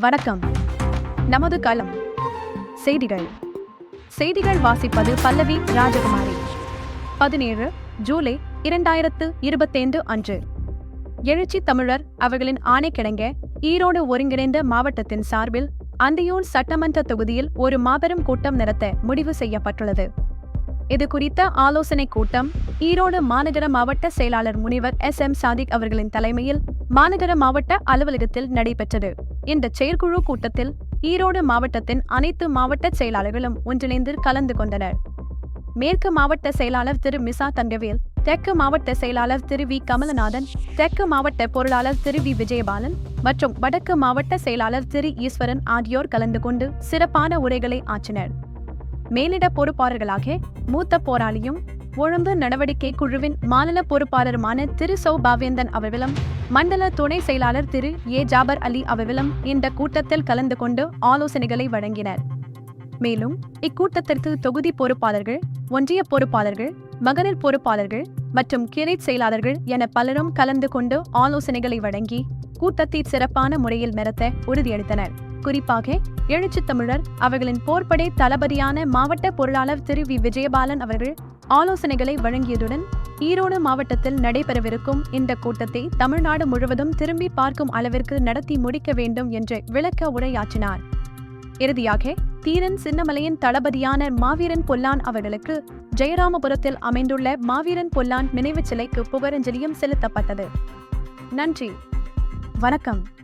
வணக்கம். நமது களம். செய்திகள். செய்திகள் வாசிப்பது பல்லவி ராஜகுமாரி. பதினேழு ஜூலை இரண்டாயிரத்து இருபத்தைந்து அன்று. எழுச்சி தமிழர் அவர்களின் ஆணைக்கிணங்க ஈரோடு ஒருங்கிணைந்த மாவட்டத்தின் சார்பில் அந்தியூர் சட்டமன்ற தொகுதியில் ஒரு மாபெரும் கூட்டம் நடத்த முடிவு செய்யப்பட்டுள்ளது. இது குறித்த ஆலோசனைக் கூட்டம் ஈரோடு மாநகர மாவட்ட செயலாளர் முனிவர் எஸ் எம் சாதிக் அவர்களின் தலைமையில் மாநகர மாவட்ட அலுவலகத்தில் நடைபெற்றது. இந்த செயற்குழு கூட்டத்தில் ஈரோடு மாவட்டத்தின் அனைத்து மாவட்ட செயலாளர்களும் ஒன்றிணைந்து கலந்து கொண்டனர். மேற்கு மாவட்ட செயலாளர் திரு. மிசா தங்கவேல் தெற்கு மாவட்ட செயலாளர் திரு. வி. கமலநாதன் தெற்கு மாவட்ட பொருளாளர் திரு. வி. விஜயபாலன் மற்றும் வடக்கு மாவட்ட செயலாளர் திரு. ஈஸ்வரன் ஆகியோர் கலந்து கொண்டு சிறப்பான உரைகளை ஆற்றினர். மேலிட பொறுப்பாளர்களாக மூத்த போராளியும் ஒழுங்கு நடவடிக்கை குழுவின் மாநில பொறுப்பாளருமான திரு. சௌ. பாவேந்தன் அவர்களும் மண்டல துணை செயலாளர் திரு. ஏ. ஜாபர் அலி அவர்களும் இந்த கூட்டத்தில் கலந்து கொண்டு ஆலோசனைகளை வழங்கினர். மேலும் இக்கூட்டத்திற்கு தொகுதி பொறுப்பாளர்கள் ஒன்றிய பொறுப்பாளர்கள் மகளிர் பொறுப்பாளர்கள் மற்றும் கிளை செயலாளர்கள் என பலரும் கலந்து கொண்டு ஆலோசனைகளை வழங்கி கூட்டத்தை சிறப்பான முறையில் நடத்த உறுதியளித்தனர். குறிப்பாக எழுச்சி தமிழர் அவர்களின் போர்ப்படை தளபதியான மாவட்ட பொருளாளர் திரு வி. விஜயபாலன் அவர்கள் ஆலோசனைகளை வழங்கியதுடன் ஈரோடு மாவட்டத்தில் நடைபெறவிருக்கும் இந்த கூட்டத்தை தமிழ்நாடு முழுவதும் திரும்பி பார்க்கும் அளவிற்கு நடத்தி முடிக்க வேண்டும் என்று விளக்க உரையாற்றினார். இறுதியாக தீரன் சின்னமலையின் தளபதியான மாவீரன் பொல்லான் அவர்களுக்கு ஜெயராமபுரத்தில் அமைந்துள்ள மாவீரன் பொல்லான் நினைவுச் சிலைக்கு புகழஞ்சலியும் செலுத்தப்பட்டது. நன்றி. வணக்கம்.